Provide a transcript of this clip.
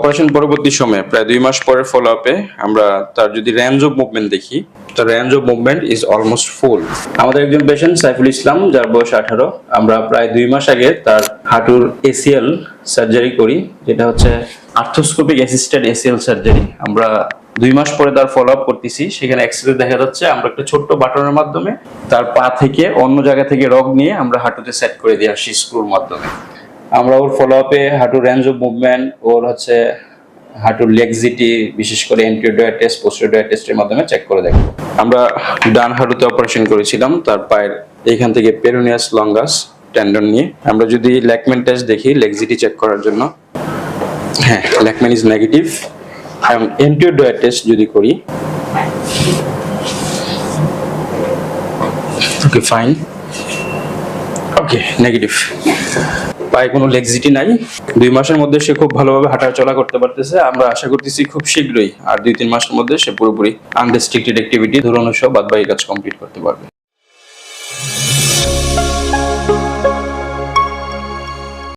Operation পরবর্তী সময়ে, প্রায় দুই মাস পরের ফলো আপে আমরা তার যদি রেঞ্জ অফ মুভমেন্ট দেখি, তার range of movement is almost full আমাদের একজন পেশেন্ট সাইফুল ইসলাম, যার বয়স আঠারো, আমরা প্রায় দুই মাস আগে তার হাঁটুর এসিএল সার্জারি করি, যেটা হচ্ছে আর্থোস্কোপিক অ্যাসিস্ট্যান্ট এসিএল সার্জারি আমরা দুই মাস পরে তার ফলো আপ করতেছি, সেখানে এক্সরে দেখা যাচ্ছে, আমরা একটা ছোট্ট বাটনের মাধ্যমে তার পা থেকে অন্য জায়গা থেকে রগ নিয়ে আমরা হাঁটুতে সেট করে দিয়ে আসি স্ক্রুর মাধ্যমে। আমরা ওর ফলো আপে হাঁটুর রেঞ্জ অফ মুভমেন্ট ওর হচ্ছে হাঁটুর লেগজিটি বিশেষ করে এন্টিওডয়ার টেস্ট পোস্টোডয়ার টেস্টের মাধ্যমে চেক করে দেখব। আমরা ডান হাঁটুতে অপারেশন করেছিলাম, তার পায়ের এইখান থেকে পেরোনিয়াস লঙ্গাস ট্যান্ডন নিয়ে। আমরা যদি ল্যাকমেন টেস্ট দেখি লেগজিটি চেক করার জন্য। হ্যাঁ ল্যাকমেন ইজ নেগেটিভ এবং এন্টিওডয়ার টেস্ট যদি করি ওকে ফাইন ওকে নেগেটিভ পায়ে কোনো লেগজিটি নাই। দুই মাসের মধ্যে সে খুব ভালোভাবে হাঁটা চলা করতে পারতেছে। আমরা আশা করতেছি খুব শীঘ্রই, আর দুই তিন মাসের মধ্যে সে পুরোপুরি আনরেস্ট্রিক্টেড অ্যাক্টিভিটি ধরুন সব বাদবাকি কাজ কমপ্লিট করতে পারবে।